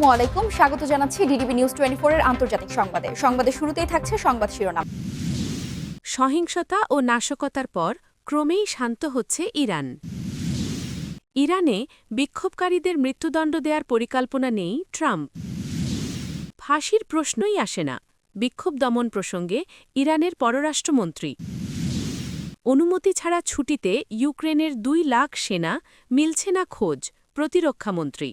আসসালামু আলাইকুম। স্বাগত জানাচ্ছি ডিডিবি নিউজ টোয়েন্টি এর আন্তর্জাতিক সংবাদে। সংবাদে শুরুতেই থাকছে সংবাদ শিরোনাম। সহিংসতা ও নাশকতার পর ক্রমেই শান্ত হচ্ছে ইরান। ইরানে বিক্ষোভকারীদের মৃত্যুদণ্ড দেওয়ার পরিকল্পনা নেই ট্রাম্প। ফাঁসির প্রশ্নই আসে না। বিক্ষোভ দমন প্রসঙ্গে ইরানের পররাষ্ট্রমন্ত্রী। অনুমতি ছাড়া ছুটিতে ইউক্রেনের দুই লাখ সেনা মিলছে না খোঁজ, প্রতিরক্ষামন্ত্রী।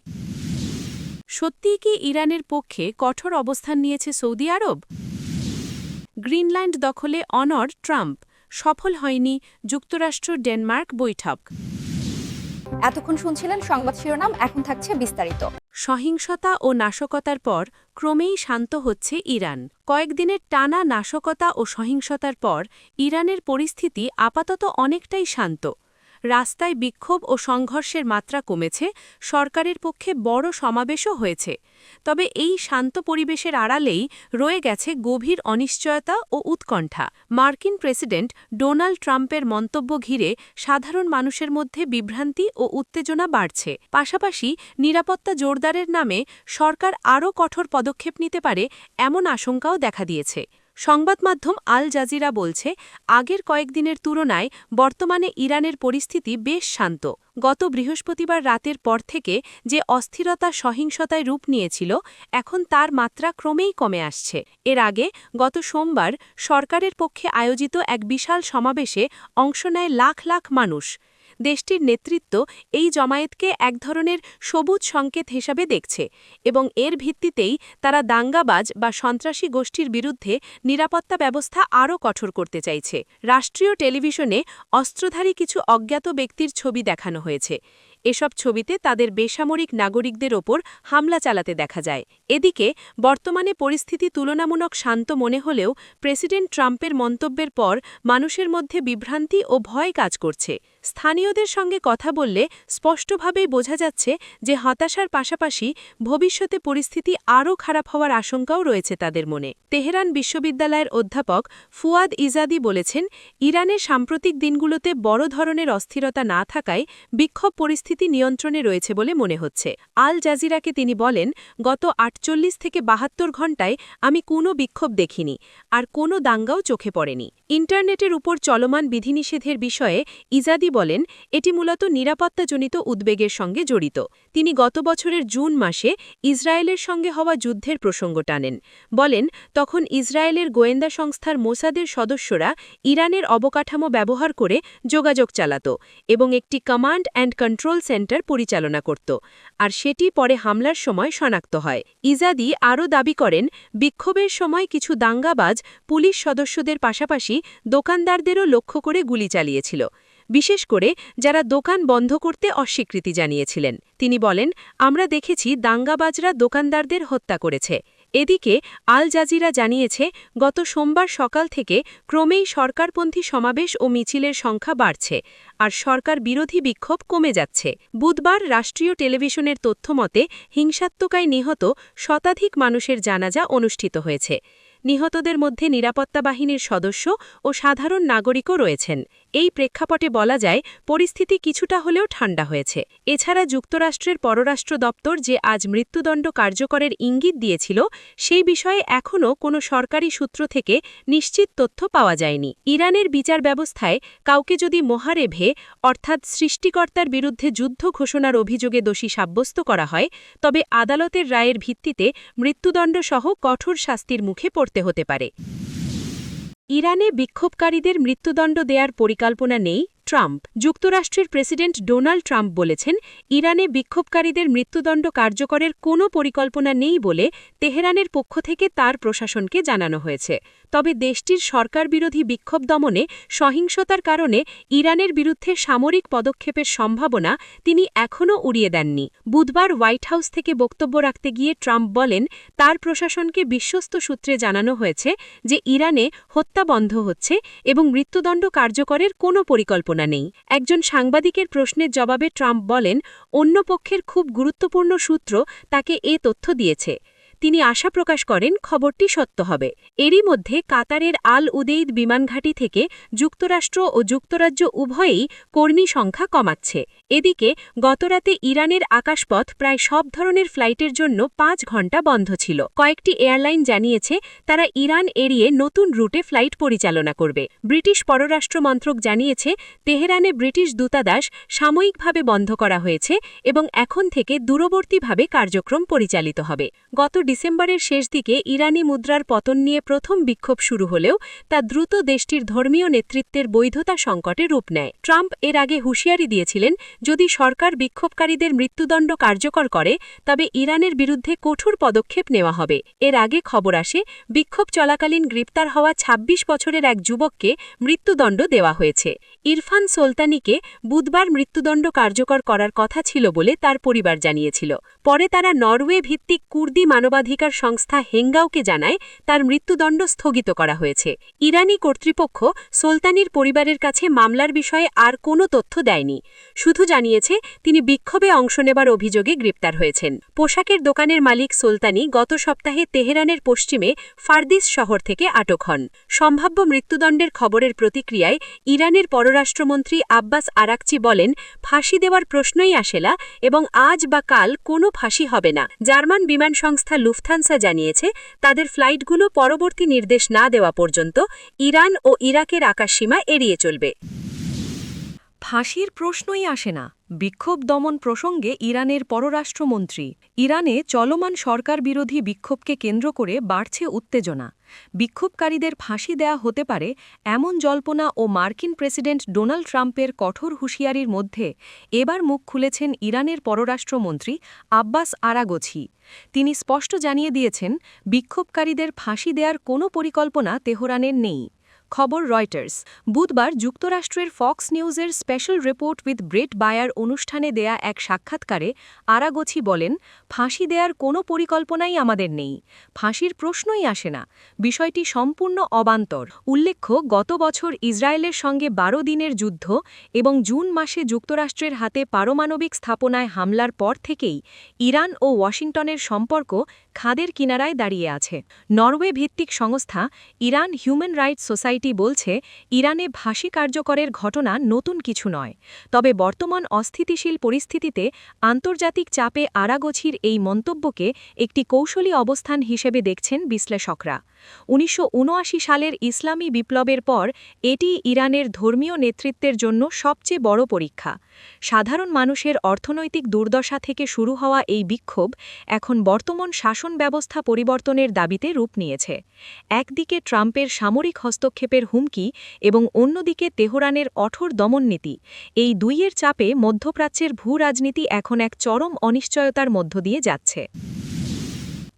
সত্যিই কি ইরানের পক্ষে কঠোর অবস্থান নিয়েছে সৌদি আরব? গ্রিনল্যান্ড দখলে অনর ট্রাম্প সফল হয়নি যুক্তরাষ্ট্র ডেনমার্ক বৈঠক। এতক্ষণ শুনছিলেন সংবাদ শিরোনাম এখন থাকছে বিস্তারিত। সহিংসতা ও নাশকতার পর ক্রমেই শান্ত হচ্ছে ইরান। কয়েকদিনের টানা নাশকতা ও সহিংসতার পর ইরানের পরিস্থিতি আপাতত অনেকটাই শান্ত। রাস্তায় বিক্ষোভ ও সংঘর্ষের মাত্রা কমেছে, সরকারের পক্ষে বড় সমাবেশও হয়েছে। তবে এই শান্ত পরিবেশের আড়ালেই রয়ে গেছে গভীর অনিশ্চয়তা ও উৎকণ্ঠা। মার্কিন প্রেসিডেন্ট ডোনাল্ড ট্রাম্পের মন্তব্য ঘিরে সাধারণ মানুষের মধ্যে বিভ্রান্তি ও উত্তেজনা বাড়ছে। পাশাপাশি নিরাপত্তা জোরদারের নামে সরকার আরও কঠোর পদক্ষেপ নিতে পারে এমন আশঙ্কাও দেখা দিয়েছে। সংবাদ মাধ্যম আল জাজিরা বলছে, আগের কয়েকদিনের তুলনায় বর্তমানে ইরানের পরিস্থিতি বেশ শান্ত। গত বৃহস্পতিবার রাতের পর থেকে যে অস্থিরতা সহিংসতায় রূপ নিয়েছিল, এখন তার মাত্রা ক্রমেই কমে আসছে। এর আগে গত সোমবার সরকারের পক্ষে আয়োজিত এক বিশাল সমাবেশে অংশ নেয় লাখ লাখ মানুষ। দেশটির নেতৃত্ব এই জমায়েতকে এক ধরনের সবুজ সংকেত হিসাবে দেখছে এবং এর ভিত্তিতেই তারা দাঙ্গাবাজ বা সন্ত্রাসী গোষ্ঠীর বিরুদ্ধে নিরাপত্তা ব্যবস্থা আরও কঠোর করতে চাইছে। রাষ্ট্রীয় টেলিভিশনে অস্ত্রধারী কিছু অজ্ঞাত ব্যক্তির ছবি দেখানো হয়েছে। এসব ছবিতে তাদের বেসামরিক নাগরিকদের ওপর হামলা চালাতে দেখা যায়। এদিকে বর্তমানে পরিস্থিতি তুলনামূলক শান্ত মনে হলেও প্রেসিডেন্ট ট্রাম্পের মন্তব্যের পর মানুষের মধ্যে বিভ্রান্তি ও ভয় কাজ করছে। স্থানীয়দের সঙ্গে কথা বললে স্পষ্টভাবেই বোঝা যাচ্ছে যে হতাশার পাশাপাশি ভবিষ্যতে পরিস্থিতি আরও খারাপ হওয়ার আশঙ্কাও রয়েছে তাদের মনে। তেহরান বিশ্ববিদ্যালয়ের অধ্যাপক ফুয়াদ ইজাদি বলেছেন ইরানের সাম্প্রতিক দিনগুলোতে বড় ধরনের অস্থিরতা না থাকায় বিক্ষোভ পরিস্থিতি নিয়ন্ত্রণে রয়েছে বলে মনে হচ্ছে। আল জাজিরাকে তিনি বলেন, গত আটচল্লিশ থেকে বাহাত্তর ঘণ্টায় আমি কোনো বিক্ষোভ দেখিনি, আর কোনো দাঙ্গাও চোখে পড়েনি। ইন্টারনেটের উপর চলমান বিধিনিষেধের বিষয়ে ইজাদি বলেন, এটি মূলত নিরাপত্তাজনিত উদ্বেগের সঙ্গে জড়িত। তিনি গত বছরের জুন মাসে ইসরায়েলের সঙ্গে হওয়া যুদ্ধের প্রসঙ্গ টানেন। বলেন, তখন ইসরায়েলের গোয়েন্দা সংস্থার মোসাদের সদস্যরা ইরানের অবকাঠামো ব্যবহার করে যোগাযোগ চালাত এবং একটি কমান্ড অ্যান্ড কন্ট্রোল সেন্টার পরিচালনা করত, আর সেটি পরে হামলার সময় শনাক্ত হয়। ইজাদি আরও দাবি করেন, বিক্ষোভের সময় কিছু দাঙ্গাবাজ পুলিশ সদস্যদের পাশাপাশি দোকানদারদেরও লক্ষ্য করে গুলি চালিয়েছিল, বিশেষ করে যারা দোকান বন্ধ করতে অস্বীকৃতি জানিয়েছিলেন। তিনি বলেন, আমরা দেখেছি দাঙ্গাবাজরা দোকানদারদের হত্যা করেছে। এদিকে আল জাজিরা জানিয়েছে, গত সোমবার সকাল থেকে ক্রমেই সরকারপন্থী সমাবেশ ও মিছিলের সংখ্যা বাড়ছে আর সরকার বিরোধী বিক্ষোভ কমে যাচ্ছে। বুধবার রাষ্ট্রীয় টেলিভিশনের তথ্যমতে হিংসাত্মকায় নিহত শতাধিক মানুষের জানাজা অনুষ্ঠিত হয়েছে। নিহতদের মধ্যে নিরাপত্তা বাহিনীর সদস্য ও সাধারণ নাগরিকও রয়েছেন। এই প্রেক্ষাপটে বলা যায়, পরিস্থিতি কিছুটা হলেও ঠান্ডা হয়েছে। এছাড়া যুক্তরাষ্ট্রের পররাষ্ট্র দপ্তর যে আজ মৃত্যুদণ্ড কার্যকরের ইঙ্গিত দিয়েছিল, সেই বিষয়ে এখনও কোনো সরকারি সূত্র থেকে নিশ্চিত তথ্য পাওয়া যায়নি। ইরানের বিচার ব্যবস্থায় কাউকে যদি মহারেভে অর্থাৎ সৃষ্টিকর্তার বিরুদ্ধে যুদ্ধ ঘোষণার অভিযোগে দোষী সাব্যস্ত করা হয়, তবে আদালতের রায়ের ভিত্তিতে মৃত্যুদণ্ডসহ কঠোর শাস্তির মুখে পড়তে হতে পারে। ইরানে বিক্ষোভকারীদের মৃত্যুদণ্ড দেয়ার পরিকল্পনা নেই ট্রাম্প। যুক্তরাষ্ট্রের প্রেসিডেন্ট ডোনাল্ড ট্রাম্প বলেছেন, ইরানে বিক্ষোভকারীদের মৃত্যুদণ্ড কার্যকরের কোনো পরিকল্পনা নেই বলে তেহরানের পক্ষ থেকে তার প্রশাসনকে জানানো হয়েছে। তবে দেশটির সরকার বিরোধী বিক্ষোভ দমনে সহিংসতার কারণে ইরানের বিরুদ্ধে সামরিক পদক্ষেপের সম্ভাবনা তিনি এখনও উড়িয়ে দেননি। বুধবার হোয়াইট হাউস থেকে বক্তব্য রাখতে গিয়ে ট্রাম্প বলেন, তার প্রশাসনকে বিশ্বস্ত সূত্রে জানানো হয়েছে যে ইরানে হত্যা বন্ধ হচ্ছে এবং মৃত্যুদণ্ড কার্যকরের কোনো পরিকল্পনা নেই। একজন সাংবাদিকের প্রশ্নের জবাবে ট্রাম্প বলেন, অন্য পক্ষের খুব গুরুত্বপূর্ণ সূত্র তাকে এ তথ্য দিয়েছে। তিনি আশা প্রকাশ করেন খবরটি সত্য হবে। এরই মধ্যে কাতারের আল উদেইদ বিমানঘাঁটি থেকে যুক্তরাষ্ট্র ও যুক্তরাজ্য উভয়েই কর্মী সংখ্যা কমাচ্ছে। এদিকে, গতরাতে ইরানের আকাশপথ প্রায় সব ধরনের ফ্লাইটের জন্য পাঁচ ঘণ্টা বন্ধ ছিল। কয়েকটি এয়ারলাইন জানিয়েছে, তারা ইরান এড়িয়ে নতুন রুটে ফ্লাইট পরিচালনা করবে। ব্রিটিশ পররাষ্ট্র মন্ত্রক জানিয়েছে, তেহরানে ব্রিটিশ দূতাবাস সাময়িকভাবে বন্ধ করা হয়েছে এবং এখন থেকে দূরবর্তীভাবে কার্যক্রম পরিচালিত হবে। গত ডিসেম্বরের শেষ দিকে ইরানি মুদ্রার পতন নিয়ে প্রথম বিক্ষোভ শুরু হলেও তা দ্রুত দেশটির ধর্মীয় নেতৃত্বের বৈধতা সংকটে রূপ নেয়। ট্রাম্প এর আগে হুঁশিয়ারি দিয়েছিলেন যদি সরকার বিক্ষোভকারীদের মৃত্যুদণ্ড কার্যকর করে, তবে ইরানের বিরুদ্ধে কঠোর পদক্ষেপ নেওয়া হবে। এর আগে খবর আসে, বিক্ষোভ চলাকালীন গ্রেপ্তার হওয়া ২৬ বছরের এক যুবককে মৃত্যুদণ্ড দেওয়া হয়েছে। ইরফান সোলতানিকে বুধবার মৃত্যুদণ্ড কার্যকর করার কথা ছিল বলে তার পরিবার জানিয়েছিল। পরে তারা নরওয়ে ভিত্তিক কুর্দি মানবাধিকার সংস্থা হেঙ্গাওকে জানায়, তার মৃত্যুদণ্ড স্থগিত করা হয়েছে। ইরানি কর্তৃপক্ষ সুলতানির পরিবারের কাছে মামলার বিষয়ে আর কোনো তথ্য দেয়নি। শুধু জানিয়েছে, তিনি বিক্ষোভে অংশ নেবার অভিযোগে গ্রেপ্তার হয়েছেন। পোশাকের দোকানের মালিক সুলতানি গত সপ্তাহে তেহরানের পশ্চিমে ফারদিস শহর থেকে আটক হন। সম্ভাব্য মৃত্যুদণ্ডের খবরের প্রতিক্রিয়ায় ইরানের পররাষ্ট্রমন্ত্রী আব্বাস আরাকচি বলেন, ফাঁসি দেওয়ার প্রশ্নই আসেলা এবং আজ বা কাল কোনো ফাঁসি হবে না। জার্মান বিমান সংস্থা লুফথানসা জানিয়েছে, তাদের ফ্লাইটগুলো পরবর্তী নির্দেশ না দেওয়া পর্যন্ত ইরান ও ইরাকের আকাশসীমা এড়িয়ে চলবে। ফাঁসির প্রশ্নই আসে না। বিক্ষোভ দমন প্রসঙ্গে ইরানের পররাষ্ট্রমন্ত্রী। ইরানে চলমান সরকার বিরোধী বিক্ষোভকে কেন্দ্র করে বাড়ছে উত্তেজনা। বিক্ষোভকারীদের ফাঁসি দেয়া হতে পারে এমন জল্পনা ও মার্কিন প্রেসিডেন্ট ডোনাল্ড ট্রাম্পের কঠোর হুঁশিয়ারির মধ্যে এবার মুখ খুলেছেন ইরানের পররাষ্ট্রমন্ত্রী আব্বাস আরাগোছি। তিনি স্পষ্ট জানিয়ে দিয়েছেন, বিক্ষোভকারীদের ফাঁসি দেয়ার কোনো পরিকল্পনা তেহরানের নেই। খবর রয়টার্স। বুধবার যুক্তরাষ্ট্রের ফক্স নিউজের special report with Bret Baier অনুষ্ঠানে দেয়া এক সাক্ষাৎকারে আরাগোছি বলেন, ফাঁসি দেয়ার কোনো পরিকল্পনাই আমাদের নেই। ফাঁসির প্রশ্নই আসে না। বিষয়টি সম্পূর্ণ অবান্তর। উল্লেখ্য, গত বছর ইসরায়েলের সঙ্গে বারো দিনের যুদ্ধ এবং জুন মাসে যুক্তরাষ্ট্রের হাতে পারমাণবিক স্থাপনায় হামলার পর থেকেই ইরান ও ওয়াশিংটনের সম্পর্ক খাদের কিনারায় দাঁড়িয়ে আছে। নরওয়ে ভিত্তিক সংস্থা ইরান হিউম্যান রাইটস সোসাইটি বলছে, ইরানে ভাষী কার্যকরের ঘটনা নতুন কিছু নয়। তবে বর্তমান অস্থিতিশীল পরিস্থিতিতে আন্তর্জাতিক চাপে আরাগছির এই মন্তব্যকে একটি কৌশলী অবস্থান হিসেবে দেখছেন বিশ্লেষকরা। উনিশশো উনআশি সালের ইসলামী বিপ্লবের পর এটি ইরানের ধর্মীয় নেতৃত্বের জন্য সবচেয়ে বড় পরীক্ষা। সাধারণ মানুষের অর্থনৈতিক দুর্দশা থেকে শুরু হওয়া এই বিক্ষোভ এখন বর্তমান শাসন ব্যবস্থা পরিবর্তনের দাবিতে রূপ নিয়েছে। একদিকে ট্রাম্পের সামরিক হস্তক্ষেপের হুমকি এবং অন্যদিকে তেহরানের অঠোর দমননীতি, এই দুইয়ের চাপে মধ্যপ্রাচ্যের ভূ রাজনীতি এখন এক চরম অনিশ্চয়তার মধ্য দিয়ে যাচ্ছে।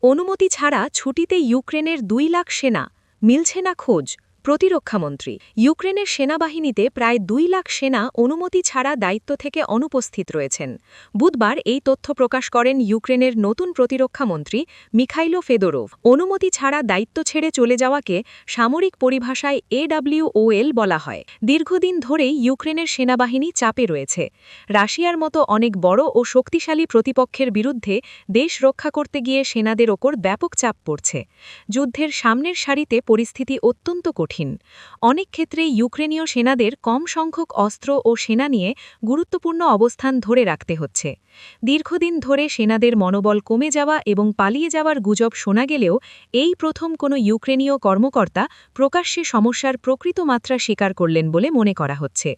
অনুমতি ছাড়া ছুটিতে ইউক্রেনের দুই লাখ সেনা, মিলছে না খোঁজ প্রতিরক্ষামন্ত্রী, ইউক্রেনের সেনাবাহিনীতে প্রায় দুই লাখ সেনা অনুমতি ছাড়া দায়িত্ব থেকে অনুপস্থিত রয়েছেন। বুধবার এই তথ্য প্রকাশ করেন ইউক্রেনের নতুন প্রতিরক্ষামন্ত্রী মিখাইলো ফেদোরোভ। অনুমতি ছাড়া দায়িত্ব ছেড়ে চলে যাওয়াকে সামরিক পরিভাষায় এডাব্লিউওএল বলা হয়। দীর্ঘদিন ধরেই ইউক্রেনের সেনাবাহিনী চাপে রয়েছে। রাশিয়ার মতো অনেক বড় ও শক্তিশালী প্রতিপক্ষের বিরুদ্ধে দেশ রক্ষা করতে গিয়ে সেনাদের ওপর ব্যাপক চাপ পড়ছে। যুদ্ধের সামনের সারিতে পরিস্থিতি অত্যন্ত কঠিন। অনেক ক্ষেত্রে ইউক্রেনীয় সেনাদের কম সংখ্যক অস্ত্র ও সেনা নিয়ে গুরুত্বপূর্ণ অবস্থান ধরে রাখতে হচ্ছে। দীর্ঘদিন ধরে সেনাদের মনোবল কমে যাওয়া এবং পালিয়ে যাওয়ার গুজব শোনা গেলেও এই প্রথম কোনো ইউক্রেনীয় কর্মকর্তা প্রকাশ্যে সমস্যার প্রকৃত মাত্রা স্বীকার করলেন বলে মনে করা হচ্ছে।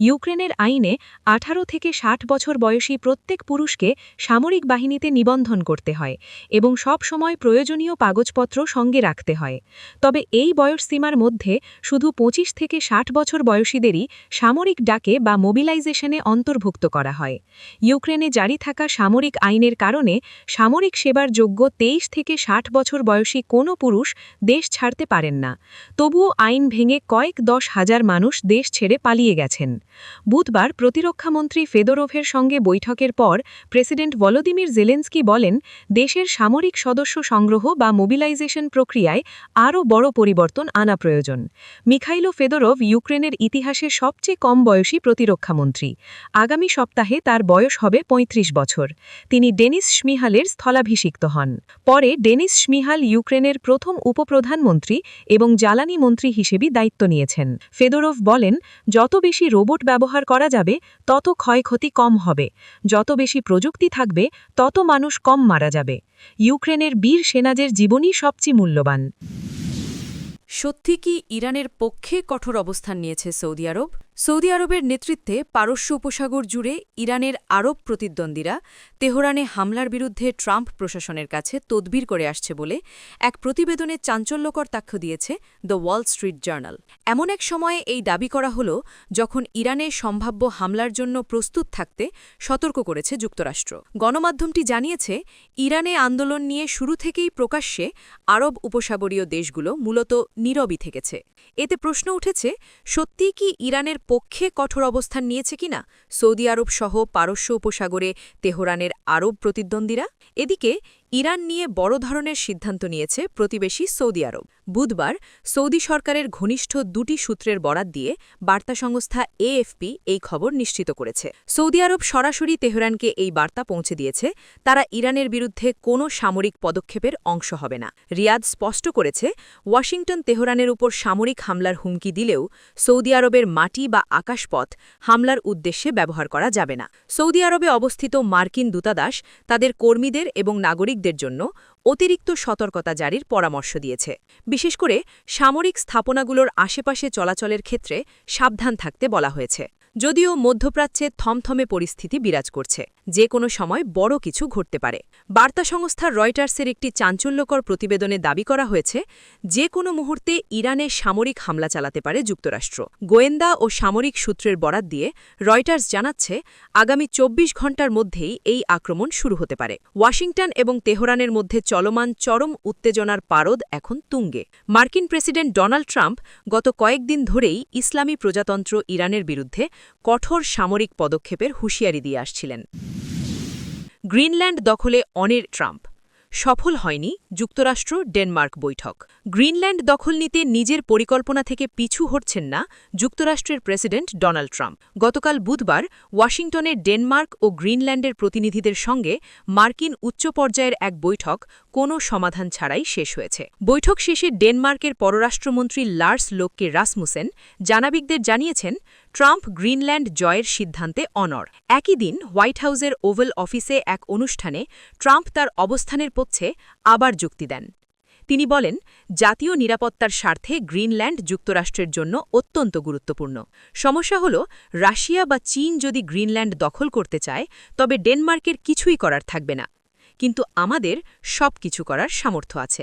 ইউক্রেনের আইনে আঠারো থেকে ষাট বছর বয়সী প্রত্যেক পুরুষকে সামরিক বাহিনীতে নিবন্ধন করতে হয় এবং সব সময় প্রয়োজনীয় কাগজপত্র সঙ্গে রাখতে হয়। তবে এই বয়সসীমার মধ্যে শুধু ২৫ থেকে ষাট বছর বয়সীদেরই সামরিক ডাকে বা মোবিলাইজেশনে অন্তর্ভুক্ত করা হয়। ইউক্রেনে জারি থাকা সামরিক আইনের কারণে সামরিক সেবার যোগ্য তেইশ থেকে ষাট বছর বয়সী কোনো পুরুষ দেশ ছাড়তে পারেন না। তবুও আইন ভেঙে কয়েক দশ হাজার মানুষ দেশ ছেড়ে পালিয়ে গেছেন। বুধবার প্রতিরক্ষামন্ত্রী ফেদোরোভের সঙ্গে বৈঠকের পর প্রেসিডেন্ট ভলোদিমির জেলেন্সকি বলেন, দেশের সামরিক সদস্য সংগ্রহ বা মোবিলাইজেশন প্রক্রিয়ায় আরও বড় পরিবর্তন আনা প্রয়োজন। মিখাইলো ফেদোরভ ইউক্রেনের ইতিহাসে সবচেয়ে কম বয়সী প্রতিরক্ষামন্ত্রী আগামী সপ্তাহে তার বয়স হবে ৩৫ পঁয়ত্রিশ বছর। তিনি ডেনিস স্মিহালের স্থলাভিষিক্ত হন। পরে ডেনিস স্মিহাল ইউক্রেনের প্রথম উপপ্রধানমন্ত্রী এবং জ্বালানি মন্ত্রী হিসেবে দায়িত্ব নিয়েছেন। ফেদোরভ বলেন, যত বেশি রোবট ব্যবহার করা যাবে, তত ক্ষয়ক্ষতি কম হবে। যত বেশি প্রযুক্তি থাকবে, তত মানুষ কম মারা যাবে। ইউক্রেনের বীর সেনাদের জীবনই সবচেয়ে মূল্যবান। সত্যি কি ইরানের পক্ষে কঠোর অবস্থান নিয়েছে সৌদি আরব? সৌদি আরবের নেতৃত্বে পারস্য উপসাগর জুড়ে ইরানের আরব প্রতিদ্বন্দ্বীরা তেহরানে হামলার বিরুদ্ধে ট্রাম্প প্রশাসনের কাছে তদবির করে আসছে বলে এক প্রতিবেদনে চাঞ্চল্যকর তাক্ষ্য দিয়েছে দ্য ওয়াল স্ট্রিট জার্নাল। এমন এক সময়ে এই দাবি করা হল, যখন ইরানে সম্ভাব্য হামলার জন্য প্রস্তুত থাকতে সতর্ক করেছে যুক্তরাষ্ট্র। গণমাধ্যমটি জানিয়েছে, ইরানে আন্দোলন নিয়ে শুরু থেকেই প্রকাশ্যে আরব উপসাগরীয় দেশগুলো মূলত নীরবই থেকেছে। এতে প্রশ্ন উঠেছে, সত্যিই কি ইরানের পক্ষে কঠোর অবস্থান নিয়েছে কিনা? সৌদি আরব সহ পারস্য উপসাগরে তেহরানের আরব প্রতিদ্বন্দ্বীরা? এদিকে ইরান নিয়ে বড় ধরনের সিদ্ধান্ত নিয়েছে প্রতিবেশী সৌদি আরব। বুধবার সৌদি সরকারের ঘনিষ্ঠ দুটি সূত্রের বরাত দিয়ে বার্তা সংস্থা এএফপি এই খবর নিশ্চিত করেছে। সৌদি আরব সরাসরি তেহরানকে এই বার্তা পৌঁছে দিয়েছে, তারা ইরানের বিরুদ্ধে কোনো সামরিক পদক্ষেপের অংশ হবে না। রিয়াদ স্পষ্ট করেছে, ওয়াশিংটন তেহরানের উপর সামরিক হামলার হুমকি দিলেও সৌদি আরবের মাটি বা আকাশপথ হামলার উদ্দেশ্যে ব্যবহার করা যাবে না। সৌদি আরবে অবস্থিত মার্কিন দূতাদাস তাদের কর্মীদের এবং নাগরিকদের জন্য অতিরিক্ত সতর্কতা জারির পরামর্শ দিয়েছে। বিশেষ করে সামরিক স্থাপনাগুলোর আশেপাশে চলাচলের ক্ষেত্রে সাবধান থাকতে বলা হয়েছে। যদিও মধ্যপ্রাচ্যে থমথমে পরিস্থিতি বিরাজ করছে। যে কোনো সময় বড় কিছু ঘটতে পারে। বার্তা সংস্থা রয়টার্সের একটি চাঞ্চল্যকর প্রতিবেদনে দাবি করা হয়েছে, যে কোনো মুহূর্তে ইরানে সামরিক হামলা চালাতে পারে যুক্তরাষ্ট্র। গোয়েন্দা ও সামরিক সূত্রের বরাত দিয়ে রয়টার্স জানাচ্ছে, আগামী ২৪ ঘণ্টার মধ্যেই এই আক্রমণ শুরু হতে পারে। ওয়াশিংটন এবং তেহরানের মধ্যে চলমান চরম উত্তেজনার পারদ এখন তুঙ্গে। মার্কিন প্রেসিডেন্ট ডোনাল্ড ট্রাম্প গত কয়েকদিন ধরেই ইসলামী প্রজাতন্ত্র ইরানের বিরুদ্ধে কঠোর সামরিক পদক্ষেপের হুঁশিয়ারি দিয়ে আসছিলেন। গ্রিনল্যান্ড দখলে অনের ট্রাম্প। সফল হয়নি যুক্তরাষ্ট্র ডেনমার্ক বৈঠক। গ্রিনল্যান্ড দখল নিতে নিজের পরিকল্পনা থেকে পিছু হটছেন না যুক্তরাষ্ট্রের প্রেসিডেন্ট ডোনাল্ড ট্রাম্প। গতকাল বুধবার ওয়াশিংটনে ডেনমার্ক ও গ্রিনল্যান্ডের প্রতিনিধিদের সঙ্গে মার্কিন উচ্চ পর্যায়ের এক বৈঠক কোনো সমাধান ছাড়াই শেষ হয়েছে। বৈঠক শেষে ডেনমার্কের পররাষ্ট্রমন্ত্রী লার্স লোককে রাসমুসেন জানাবিকদের জানিয়েছেন, ট্রাম্প গ্রিনল্যান্ড জয়ের সিদ্ধান্তে অনর একই দিন হোয়াইট হাউসের ওভেল অফিসে এক অনুষ্ঠানে ট্রাম্প তার অবস্থানের পক্ষে আবার যুক্তি দেন। তিনি বলেন, জাতীয় নিরাপত্তার স্বার্থে গ্রিনল্যান্ড যুক্তরাষ্ট্রের জন্য অত্যন্ত গুরুত্বপূর্ণ। সমস্যা হল, রাশিয়া বা চীন যদি গ্রিনল্যান্ড দখল করতে চায়, তবে ডেনমার্কের কিছুই করার থাকবে না। কিন্তু আমাদের সব কিছু করার সামর্থ্য আছে।